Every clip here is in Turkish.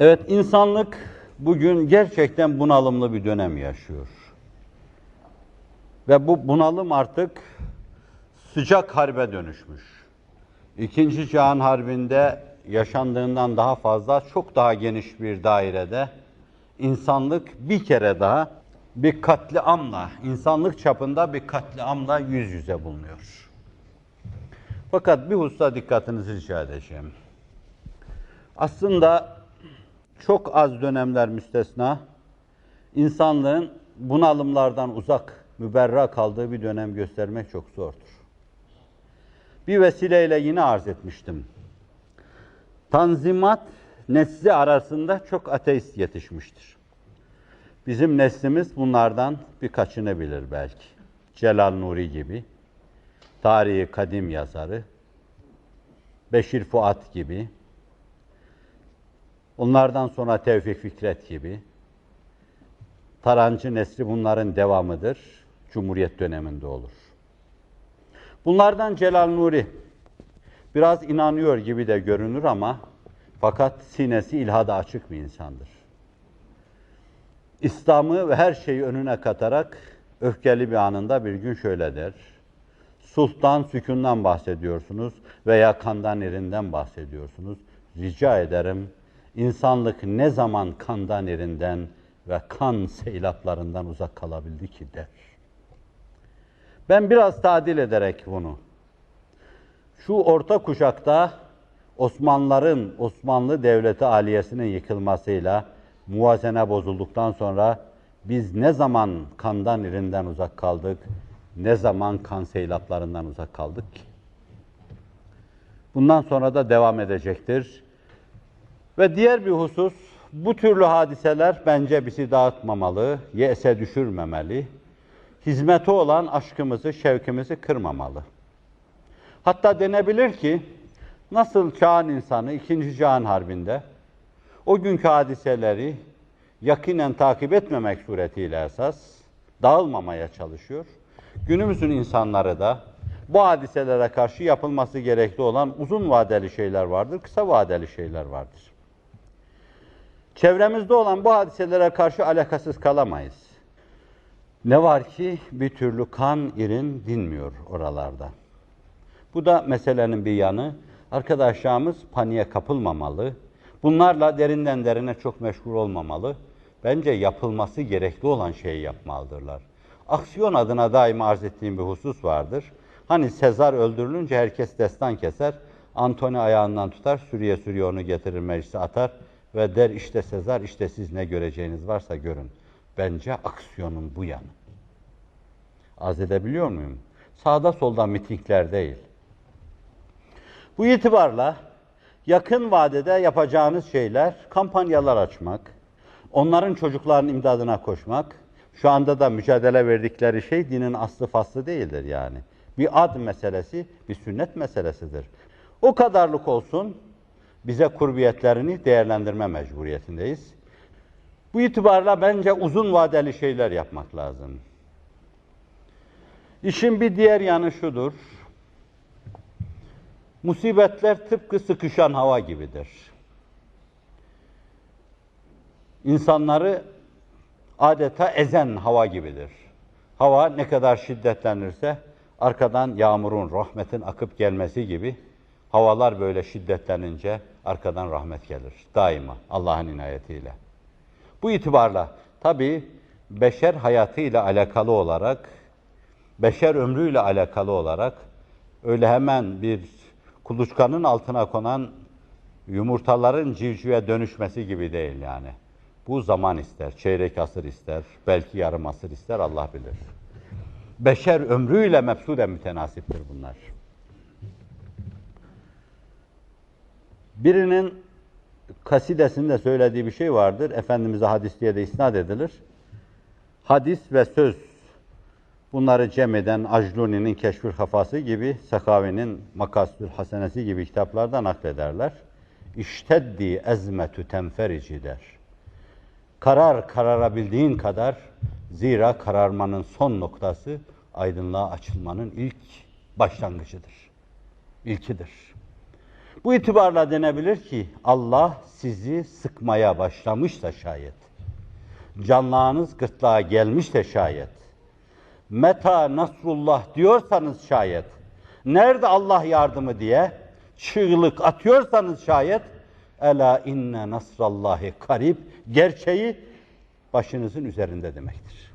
Evet, insanlık bugün gerçekten bunalımlı bir dönem yaşıyor. Ve bu bunalım artık sıcak harbe dönüşmüş. İkinci Cihan Harbi'nde yaşandığından daha fazla, çok daha geniş bir dairede insanlık bir kere daha bir katliamla, insanlık çapında bir katliamla yüz yüze bulunuyor. Fakat bir hususa dikkatinizi rica edeceğim. Aslında çok az dönemler müstesna, insanlığın bunalımlardan uzak, müberra kaldığı bir dönem göstermek çok zordur. Bir vesileyle yine arz etmiştim. Tanzimat nesli arasında çok ateist yetişmiştir. Bizim neslimiz bunlardan birkaçını bilir belki. Celal Nuri gibi, tarihi kadim yazarı, Beşir Fuat gibi, onlardan sonra Tevfik Fikret gibi, Tarancı nesli bunların devamıdır. Cumhuriyet döneminde olur. Bunlardan Celal Nuri biraz inanıyor gibi de görünür ama fakat sinesi ilhada açık bir insandır. İslam'ı ve her şeyi önüne katarak öfkeli bir anında bir gün şöyle der. Sultan sükundan bahsediyorsunuz veya kandan irinden bahsediyorsunuz. Rica ederim insanlık ne zaman kandan irinden ve kan seylaplarından uzak kalabildi ki der. Ben biraz tadil ederek bunu, şu orta kuşakta Osmanlıların, Osmanlı Devleti aliyesinin yıkılmasıyla muvazene bozulduktan sonra biz ne zaman kandan irinden uzak kaldık, ne zaman kan seylaplarından uzak kaldık ki? Bundan sonra da devam edecektir. Ve diğer bir husus, bu türlü hadiseler bence bizi dağıtmamalı, yese düşürmemeli, hizmete olan aşkımızı, şevkimizi kırmamalı. Hatta denebilir ki, nasıl çağın insanı 2. Cihan Harbi'nde o günkü hadiseleri yakinen takip etmemek suretiyle esas dağılmamaya çalışıyor. Günümüzün insanları da bu hadiselere karşı yapılması gerekli olan uzun vadeli şeyler vardır, kısa vadeli şeyler vardır. Çevremizde olan bu hadiselere karşı alakasız kalamayız. Ne var ki bir türlü kan irin dinmiyor oralarda. Bu da meselenin bir yanı. Arkadaşlarımız paniğe kapılmamalı. Bunlarla derinden derine çok meşgul olmamalı. Bence yapılması gerekli olan şeyi yapmalıdırlar. Aksiyon adına daima arz ettiğim bir husus vardır. Hani Sezar öldürülünce herkes destan keser. Antony ayağından tutar, sürüye sürüye onu getirir meclise atar ve der işte Sezar, işte siz ne göreceğiniz varsa görün. Bence aksiyonun bu yanı. Arz edebiliyor muyum? Sağda solda mitingler değil. Bu itibarla yakın vadede yapacağınız şeyler kampanyalar açmak, onların çocukların imdadına koşmak, şu anda da mücadele verdikleri şey dinin aslı faslı değildir yani. Bir ad meselesi, bir sünnet meselesidir. O kadarlık olsun, bize kurbiyetlerini değerlendirme mecburiyetindeyiz. Bu itibarla bence uzun vadeli şeyler yapmak lazım. İşin bir diğer yanı şudur. Musibetler tıpkı sıkışan hava gibidir. İnsanları adeta ezen hava gibidir. Hava ne kadar şiddetlenirse arkadan yağmurun, rahmetin akıp gelmesi gibi havalar böyle şiddetlenince arkadan rahmet gelir. Daima Allah'ın inayetiyle. Bu itibarla tabi beşer hayatıyla alakalı olarak, beşer ömrüyle alakalı olarak öyle hemen bir kuluçkanın altına konan yumurtaların civcive dönüşmesi gibi değil yani. Bu zaman ister, çeyrek asır ister, belki yarım asır ister Allah bilir. Beşer ömrüyle mefsuden mütenasiptir bunlar. Birinin kasidesinde söylediği bir şey vardır. Efendimiz'e hadis diye de isnat edilir. Hadis ve söz bunları cem eden Acluni'nin Keşfül Hafası gibi, Sakavi'nin Makasül Hasenesi gibi kitaplarda naklederler. İşteddi ezmetü tenferici der. Karar kararabildiğin kadar zira kararmanın son noktası aydınlığa açılmanın ilk başlangıcıdır. İlkidir. Bu itibarla denebilir ki Allah sizi sıkmaya başlamışsa şayet, canlağınız gırtlağa gelmişse şayet, meta nasrullah diyorsanız şayet, nerede Allah yardımı diye çığlık atıyorsanız şayet, ela inne nasrallahi karib, gerçeği başınızın üzerinde demektir.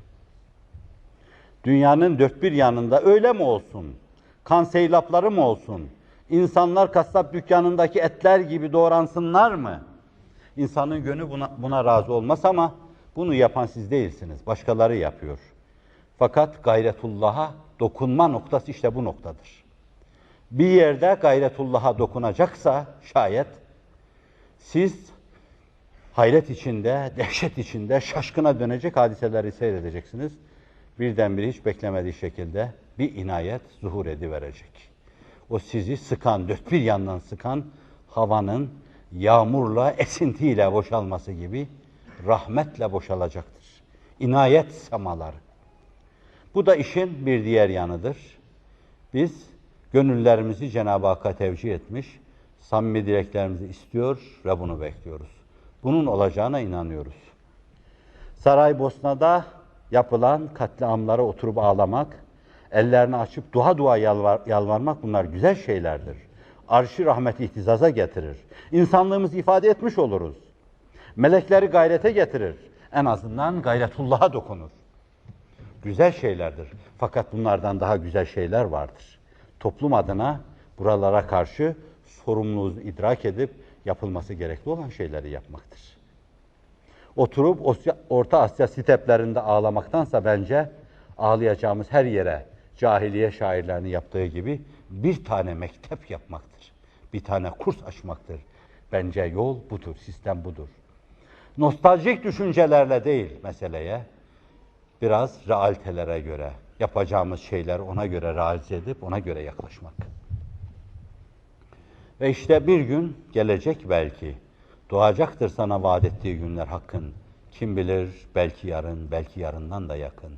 Dünyanın dört bir yanında öyle mi olsun? Kan seylapları mı olsun? İnsanlar kasap dükkanındaki etler gibi doğransınlar mı? İnsanın gönlü buna, buna razı olmaz ama bunu yapan siz değilsiniz. Başkaları yapıyor. Fakat gayretullah'a dokunma noktası işte bu noktadır. Bir yerde gayretullah'a dokunacaksa şayet siz hayret içinde, dehşet içinde şaşkına dönecek hadiseleri seyredeceksiniz. Birdenbire hiç beklemediği şekilde bir inayet zuhur ediverecek. O sizi sıkan, dört bir yandan sıkan havanın yağmurla, esintiyle boşalması gibi rahmetle boşalacaktır. İnayet semaları. Bu da işin bir diğer yanıdır. Biz gönüllerimizi Cenab-ı Hakk'a tevcih etmiş, samimi dileklerimizi istiyor ve bunu bekliyoruz. Bunun olacağına inanıyoruz. Saraybosna'da yapılan katliamlara oturup ağlamak, ellerini açıp dua dua yalvar, yalvarmak bunlar güzel şeylerdir. Arşı rahmeti ihtizaza getirir. İnsanlığımızı ifade etmiş oluruz. Melekleri gayrete getirir. En azından gayretullah'a dokunur. Güzel şeylerdir. Fakat bunlardan daha güzel şeyler vardır. Toplum adına buralara karşı sorumluluğu idrak edip yapılması gerekli olan şeyleri yapmaktır. Oturup Orta Asya steplerinde ağlamaktansa bence ağlayacağımız her yere cahiliye şairlerinin yaptığı gibi bir tane mektep yapmaktır. Bir tane kurs açmaktır. Bence yol budur, sistem budur. Nostaljik düşüncelerle değil meseleye, biraz realitelere göre, yapacağımız şeyler ona göre realize edip ona göre yaklaşmak. Ve işte bir gün gelecek belki, doğacaktır sana vaat ettiği günler hakkın. Kim bilir belki yarın, belki yarından da yakın.